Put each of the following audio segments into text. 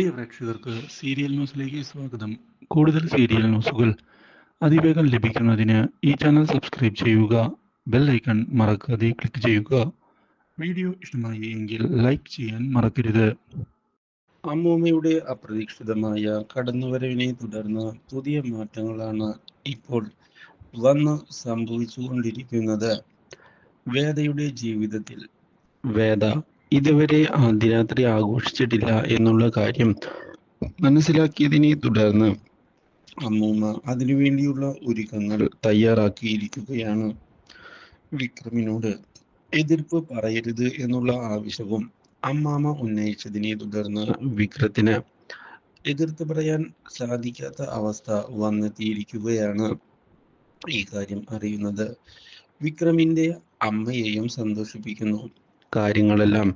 പ്രിയ പ്രേക്ഷകർക്ക് സീരിയൽ ന്യൂസിലേക്ക് സ്വാഗതം. കൂടുതൽ സീരിയൽ ന്യൂസുകൾ അതിവേഗം ലഭിക്കുന്നതിന് ഈ ചാനൽ സബ്സ്ക്രൈബ് ചെയ്യുക ബെൽ ഐക്കൺ മറക്കാതെ ക്ലിക്ക് ചെയ്യുക. വീഡിയോ ഇഷ്ടമായി എങ്കിൽ ലൈക്ക് ചെയ്യാൻ മറക്കരുത്. അമ്മൂമ്മയുടെ അപ്രതീക്ഷിതമായ കടന്നുവരവിനെ തുടർന്ന് പുതിയ മാറ്റങ്ങളാണ് ഇപ്പോൾ വന്ന് സംഭവിച്ചുകൊണ്ടിരിക്കുന്നത്. വേദയുടെ ജീവിതത്തിൽ വേദ ഇതുവരെ ആദ്യരാത്രി ആഘോഷിച്ചിട്ടില്ല എന്നുള്ള കാര്യം മനസ്സിലാക്കിയതിനെ തുടർന്ന് അമ്മൂമ്മ അതിനുവേണ്ടിയുള്ള ഒരുക്കങ്ങൾ തയ്യാറാക്കിയിരിക്കുകയാണ് വിക്രമിനോട്. എതിർപ്പ് പറയരുത് എന്നുള്ള ആവശ്യവും അമ്മാമ ഉന്നയിച്ചതിനെ തുടർന്ന് വിക്രത്തിന് എതിർത്ത് പറയാൻ സാധിക്കാത്ത അവസ്ഥ വന്നെത്തിയിരിക്കുകയാണ് ഈ കാര്യം അറിയുന്നത്. വിക്രമിന്റെ അമ്മയെയും സന്തോഷിപ്പിക്കുന്നു. കാര്യങ്ങളെല്ലാം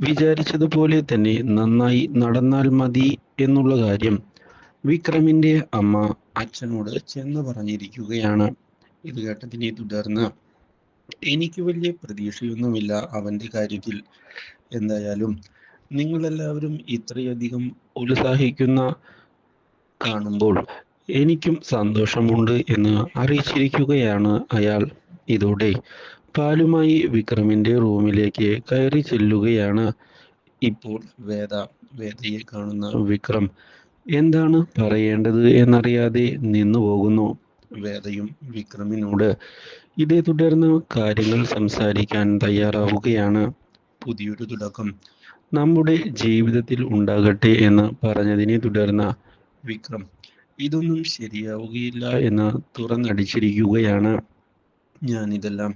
വിചാരിച്ചതുപോലെ തന്നെ നന്നായി നടന്നാൽ മതി എന്നുള്ള കാര്യം വിക്രമിന്റെ അമ്മ അച്ഛനോട് ചെന്ന് പറഞ്ഞിരിക്കുകയാണ്. ഇത് കേട്ടതിനെ തുടർന്ന് എനിക്ക് വലിയ പ്രതീക്ഷയൊന്നുമില്ല അവന്റെ കാര്യത്തിൽ. എന്തായാലും നിങ്ങളെല്ലാവരും ഇത്രയധികം ഉത്സാഹിക്കുന്ന കാണുമ്പോൾ എനിക്കും സന്തോഷമുണ്ട് എന്ന് അറിയിച്ചിരിക്കുകയാണ് അയാൾ. ഇതോടെ പാലുമായി വിക്രമിന്റെ റൂമിലേക്ക് കയറി ചെല്ലുകയാണ് ഇപ്പോൾ വേദ. വേദയെ കാണുന്ന വിക്രം എന്താണ് പറയേണ്ടത് എന്നറിയാതെ നിന്നു പോകുന്നു? വേദയും വിക്രമിനോട് ഇതേ തുടർന്ന് കാര്യങ്ങൾ സംസാരിക്കാൻ തയ്യാറാവുകയാണ്. പുതിയൊരു തുടക്കം. നമ്മുടെ ജീവിതത്തിൽ ഉണ്ടാകട്ടെ എന്ന് പറഞ്ഞതിനെ തുടർന്ന് വിക്രം ഇതൊന്നും ശരിയാവുകയില്ല എന്ന് തുറന്നടിച്ചിരിക്കുകയാണ്. ഞാനിതെല്ലാം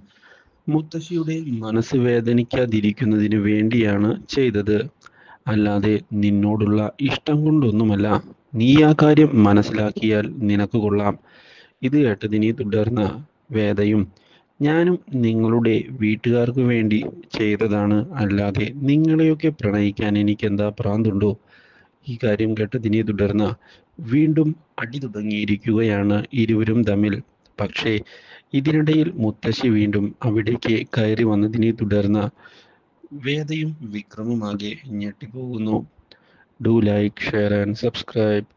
മുത്തശ്ശിയുടെ മനസ്സ് വേദനിക്കാതിരിക്കുന്നതിന് വേണ്ടിയാണ് ചെയ്തത്. അല്ലാതെ നിന്നോടുള്ള ഇഷ്ടം കൊണ്ടൊന്നുമല്ല. നീ ആ കാര്യം മനസ്സിലാക്കിയാൽ നിനക്ക് കൊള്ളാം. ഇത് കേട്ടതിനെ തുടർന്ന് വേദയും ഞാനും നിങ്ങളുടെ വീട്ടുകാർക്ക് വേണ്ടി ചെയ്തതാണ്. അല്ലാതെ നിങ്ങളെയൊക്കെ പ്രണയിക്കാൻ എനിക്ക് എന്താ പ്രാന്തുണ്ടോ? ഈ കാര്യം കേട്ടതിനെ തുടർന്ന് വീണ്ടും അടി തുടങ്ങിയിരിക്കുകയാണ് ഇരുവരും തമ്മിൽ. പക്ഷേ ഇതിനിടയിൽ മുത്തശ്ശി വീണ്ടും അവിടേക്ക് കയറി വന്നതിനെ തുടർന്ന് വേദയും വിക്രമുമാകെ ഞെട്ടിപ്പോകുന്നു. Do like share and subscribe